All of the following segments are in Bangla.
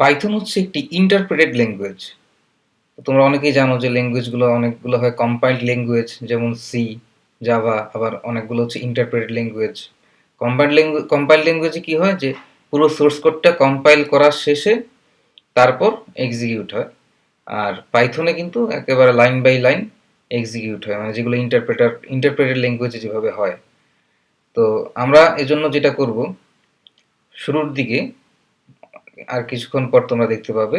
পাইথন হচ্ছে একটি ইন্টারপ্রেটেড ল্যাঙ্গুয়েজ তোমরা অনেকেই জানো যে ল্যাঙ্গুয়েজগুলো অনেকগুলো হয় কম্পাইল্ড ল্যাঙ্গুয়েজ যেমন সি জাভা আবার অনেকগুলো হচ্ছে interpreted language compiled language compiled ল্যাঙ্গুয়েজে কী হয় যে পুরো সোর্স কোডটা কম্পাইল করার শেষে তারপর এক্সিকিউট হয়। আর পাইথনে কিন্তু একেবারে লাইন বাই লাইন এক্সিকিউট হয় মানে যেগুলো ইন্টারপ্রেটার ইন্টারপ্রেটেড ল্যাঙ্গুয়েজে যেভাবে হয়। তো আমরা এজন্য যেটা করব, শুরুর দিকে আর কিছুক্ষণ পর তোমরা দেখতে পাবে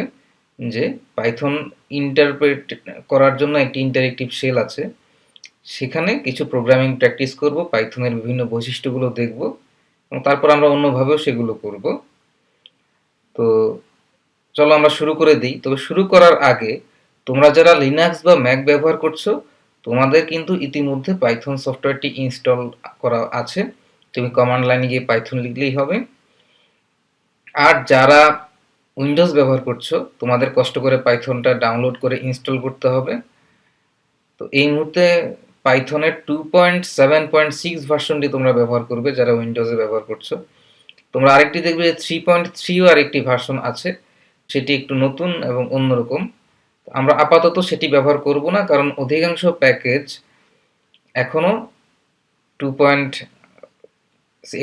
যে পাইথন ইন্টারপ্রেট করার জন্য একটি ইন্টারেক্টিভ শেল আছে। সেখানে কিছু প্রোগ্রামিং প্র্যাকটিস করব পাইথনের বিভিন্ন বৈশিষ্ট্যগুলো দেখব, এবং তারপর আমরা অন্যভাবেও সেগুলো করব। তো চলো আমরা শুরু করে দিই। তবে শুরু করার আগে তোমরা যারা লিনাক্স বা ম্যাক ব্যবহার করছ, তোমাদের কিন্তু ইতিমধ্যে পাইথন সফটওয়্যারটি ইনস্টল করা আছে। তুমি কমান্ড লাইনে গিয়ে পাইথন লিখলেই হবে। আর যারা উইন্ডোজ ব্যবহার করছ, তোমাদের কষ্ট করে পাইথনটা ডাউনলোড করে ইনস্টল করতে হবে। তো এই মুহূর্তে পাইথনের two point seven point six ভার্সনটি তোমরা ব্যবহার করবে, যারা উইন্ডোজে ব্যবহার করছ। তোমরা আরেকটি দেখবে থ্রি পয়েন্ট থ্রিও আরেকটি ভার্সন আছে। সেটি একটু নতুন এবং অন্যরকম। আমরা আপাতত সেটি ব্যবহার করব না, কারণ অধিকাংশ প্যাকেজ এখনও টু পয়েন্ট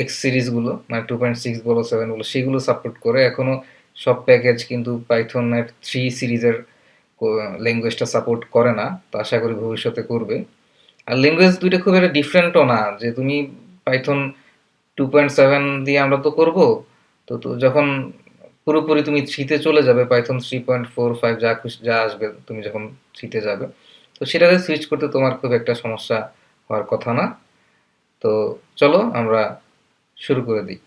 এক্স সিরিজগুলো মানে টু পয়েন্ট সিক্স বলো সেভেন বলো, সেগুলো সাপোর্ট করে এখনও সব প্যাকেজ কিন্তু পাইথনের থ্রি সিরিজের ল্যাঙ্গুয়েজটা সাপোর্ট করে না। তো আশা করি ভবিষ্যতে করবে। আর ল্যাঙ্গুয়েজ দুইটা খুব একটা ডিফারেন্টও না। যে তুমি পাইথন টু পয়েন্ট সেভেন দিয়ে আমরা তো করব, তো তো যখন পুরোপুরি তুমি থ্রিতে চলে যাবে Python three point four five যা খুশি, যা আসবে, তুমি যখন থ্রিতে যাবে, তো সেটাতে সুইচ করতে তোমার খুব একটা সমস্যা হওয়ার কথা না। তো চলো আমরা শুরু করে দিই।